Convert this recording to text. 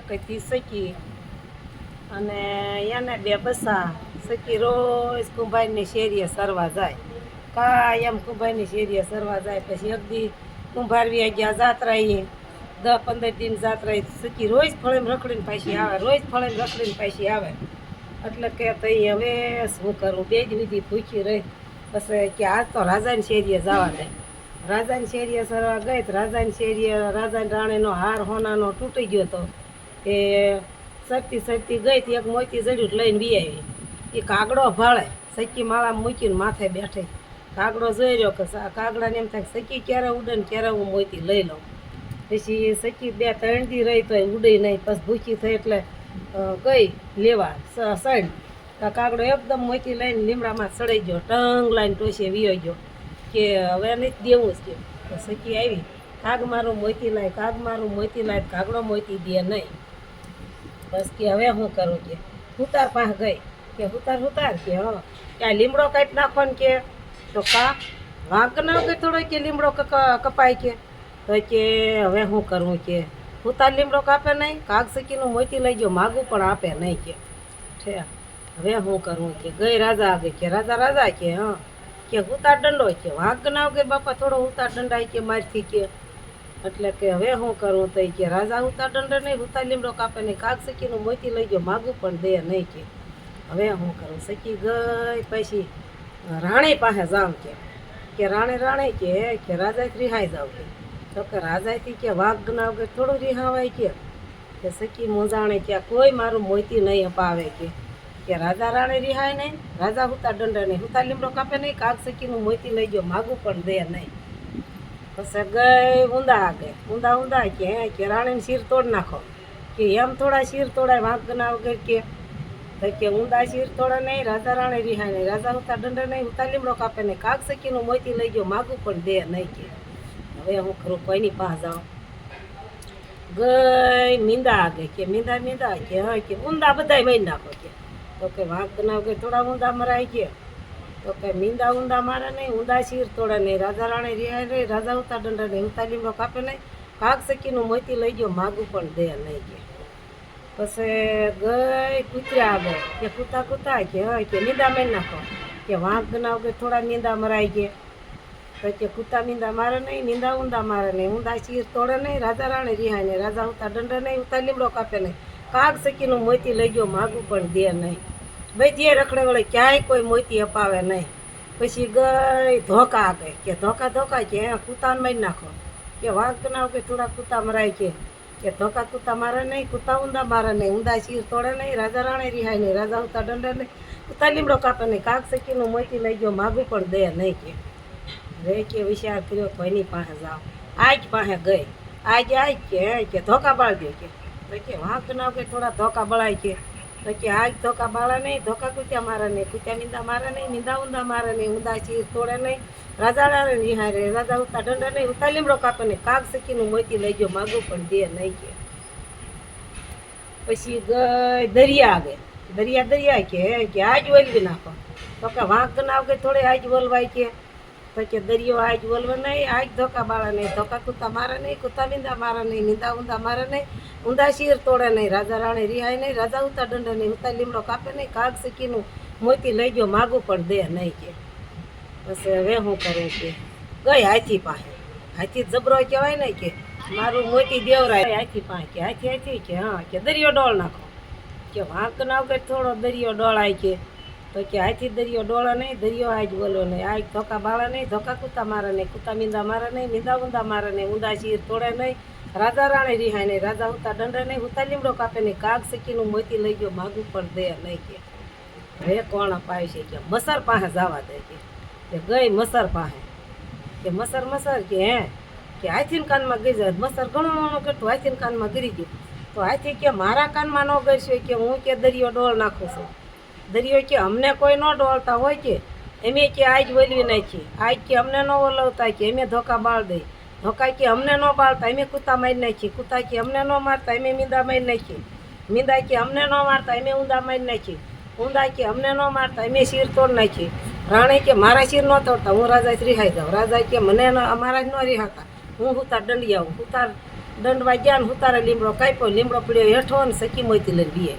હતી સકી અને એને બે બસા સકી રોજ કુંભાઈની શેરીએ સરવા જાય. કાયમ કુંભાઈની શેરીએ સરવા જાય, પછી એક દી કુંભાર ગયા ગયા જાત્રાએ, દસ પંદર દિન જાત્રાએ સકી રોજ ફળેમ રખડીને પાછી આવે, રોજ ફળેમ રખડીને પાછી આવે. એટલે કે તઈ હવે શું કરું? બે જ વિધિ ભૂખી રહી. પછી કે આજ તો રાજાની શેરીએ જવા દે રાજાની શેરીએ સરવા ગઈ તો રાજાની શેરીએ, રાજાની રાણીનો હાર હોનાનો તૂટી ગયો હતો એ સરતી સરતી ગઈ તો એક મોતી જડ્યું લઈને બી આવી. એ કાગડો ભાળે સકી માળા મૂકીને માથે બેઠે. કાગડો જોઈ રહ્યો કે કાગડાને એમ થાય સકી ક્યારે ઉડે ને ક્યારે હું મોતી લઈ લઉં. પછી સકી બે ત્રણ દી રહી તો ઉડે નહીં, પછી ભૂખી થઈ એટલે ગઈ લેવા સણ. કાગડો એકદમ મોતી લઈને લીમડામાં સડાઈ ગયો, ટંગ લાઈને ટોસે વિયો ગયો. કે હવે નથી દેવું જ કે સખી આવી. કાગ મારું મોતી લાય, કાગ મારું મોતી લાય, કાગડો મોતી દે નહીં. બસ કે હવે હું કરું કે હુતાર પાસે ગઈ. કે હુતાર હુતાર કે હા. ક્યાં લીમડો કાપી નાખો કે? તો કા? વાંક ના કે થોડો કે લીમડો કપાય કે? તો કે હવે હું કરું કે? હુતાર લીમડો કાપે નહીં? કાગ સકીનું મોતી લઈ ગયો, માગું પણ આપે નહીં કે. છે. હવે હું કરું કે? ગઈ રાજા આગળ કે? રાજા રાજા કે, હા. કે હુતાર દંડો કે? વાંક ના વગર બાપા થોડો હુતાર દંડાય કે મારથી કે? એટલે કે હવે હું કરું તો કે, રાજા હુતાર દંડ નહીં હુતાર લીમડો કાપે નહીં કાક સખીનું મોતી લઈ ગયો, માગું પણ દે નહીં કે. હવે હું કરું સખી ગઈ, પછી રાણી પાસે જાઉં કે કે રાણે રાણે કે કે રાજાથી રિહાઈ જાવ કે. તો કે રાજાથી કે વાઘ ના કે થોડું રિહાવાય કે કે સખી મોજાણે કે કોઈ મારું મોતી નહીં અપાવે કે. કે રાજા, રાણે રિહાય નહીં, રાજા હુતા દંડ નહીં હુતા લીમડો કાપે નહીં કાક સખીનું મોતી લઈ ગયો, માગું પણ દે નહીં. પછી ગઈ ઊંધા આગે. ઊંધા ઊંધા કે હે, કે રાણીને શીર તોડ નાખો. કે એમ થોડા શીર તોડાય વાંક ના વગર કે. કે ઊંધા શીર તોડે નહીં, રાજા રાણી રિહા નહીં. રાજા ઉતા દંડ નહીં, ઉતા લીમડો કાપે નહીં. કાગ સખીનું મોતી લઈ ગયો, માગું પણ દે નહીં કે. હવે હું ખરું કોઈની પાસે જાઉં. ગઈ મીંદા આગે કે મીંદા મીંદા કે, હા કે ઊંધા બધાય મારી નાખો કે. તો કે વાંક ના વગર થોડા ઊંધા મરાય કે. તો કે મીંદા ઊંધા મારે નહીં ઊંધા શીર તોડે નહીં. રાજા રાણી રિહાય નહીં રાજા ઉતા દંડા નહીં. ઉતા લીમડો કાપે નહીં. કાગ સકીનું મોતી લઈ ગયો, માગું પણ દે નહીં કે પછી ગઈ કૂતરા આવે કે કૂતા કૂતા કે હોય કે નીંદા મારી નાખો. કે વાંક બનાવ કે થોડા નીંદા મરાય કે તો કે કૂતા મીંદા મારે નહીં નીંદા ઊંધા મારે નહીં. ઊંધા શીર તોડે નહીં, રાજા રાણી રિહાય નહીં. રાજા ઉતા દંડા નહીં ઉતા લીમડો કાપે નહીં. કાગ સકીનું મોતી લઈ ગયો, માગું પણ દે નહીં. બધી રખડે વળે ક્યાંય કોઈ મોતી અપાવે નહીં. પછી ગઈ ધોકા આગળ કે ધોકા ધોકા કે હે કૂતાને મારી નાખો. કે વાઘ ના કે થોડા કૂતા મરાય કે કે ધોકા કૂતા મારે નહીં, કૂતા ઊંધા મારે નહીં. ઊંધા શીર તોડે નહીં, રાજા રાણે રિહાય નહીં, રાજા ઉતા દંડે નહીં. કૂતા લીમડો કાપે નહીં કાક સકીનું મોતી લઈ ગયો, માગું પણ દે નહીં કે. રે કે વિચાર કર્યો, કોઈની પાસે જાઓ. આજ પાસે ગઈ. આજ આજ કે કે ધોકા બાળ દે કે. કે વાંક ના કે થોડા ધોકા બળાય કે તો કે આજ ધોકા બાળા નહીં, ધોકા કૂત્યા મારે નહીં, કૂત્યા નિંદા મારે નહીં નિંદા ઊંધા મારે નહીં ઊંધા ચીર તોડે નહીં રાજા રાણે નિહારે રાજા ઉતા દંડા નહીં, ઉતા લીમડો કાપે નહીં, કાગ સખીનું મોતી લઈ ગયો, માગું પણ દે નહીં કે. પછી ગઈ દરિયા આવે દરિયા દરિયા કે આજ વલવી નાખો. તો કે વાંક ના કે થોડે આજ વલવાય કે. તો કે દરિયો આજ બોલવો નહીં, આજ ધોકા બાળા નહીં. ધોકા કૂતા મારે નહીં કૂતા મીંદા મારે નહીં, નિંદા ઊંધા મારે નહીં. ઊંધા શીર તોડે નહીં, રાજા રાણી રિહાય નહીં, રાજા ઉતા દંડ નહીં, ઉતા લીમડો કાપે નહીં, કાગ સખીનું મોતી લઈ ગયો, માગું પણ દે નહીં કે. બસ હવે હું કરું કે, ગઈ હાથી પાસે. હાથી જબરો કહેવાય ને કે, મારું મોતી દેવરાય. હાથી પાસે કે, હાથી હાથી કે, હા, કે દરિયો ડોળ નાખો. કે વાંક ના વગર થોડો દરિયો ડોળાય કે. તો કે હાથી દરિયો ડોળો નહીં, દરિયો આજ બોલો નહીં. આ ધોકા બાળા નહીં, ધોકા કૂતા મારે નહીં, કૂતા મીંદા મારે નહીં, મીંદા ઊંધા મારે નહીં ઊંધા શીર તોડે નહીં. રાજા રાણી રિહાય નહીં, રાજા ઉતા દંડે નહીં ઉતા લીમડો કાપે નહીં. કાગ શીખીનું મોતી લઈ ગયો, માગું પણ દે નહીં કે. રે કોણ અપાય છે કે? મસર પાસે જવા દે કે. ગઈ મસર પાસે. કે મસર મસર કે હે? કે હાથીન કાનમાં ગઈ જાય. મસર ઘણું ઘણું કેટલું હાથીન કાનમાં ગરી ગયું. તો હાથી કે મારા કાનમાં ન ગરશે કે હું કે દરિયો ડોળ નાખું છું? દરિયો કે અમને કોઈ ન ડોળતા હોય કે, એમે કે આજ વલવી નાખી, આજ કે અમને ન વલવતા કે, એમે ધોકા બાળ દઈ ધોકા કે અમને ન બાળતા, એમે કૂતા મારી નાખી, કૂતા કે અમને ન મારતા, એમે મીંદા મારી નાખી. મીંદા કે અમને ન મારતા, એમે ઊંધા મારી નાખી. ઊંધા કે અમને ન મારતા, એમે શીર તોડ નાખી. રાણી કે મારા શીર ન તોડતા, હું રાજા રિહાઈ જાઉં. રાજા કે મને અમારા જ ન રિહાતા. હું હુતાર દંડી આવું, હુતાર દંડ વાગ્યા ને હુતારે લીમડો કાપ્યો, લીમડો પડ્યો હેઠો ને સખી મોતી લઈને બી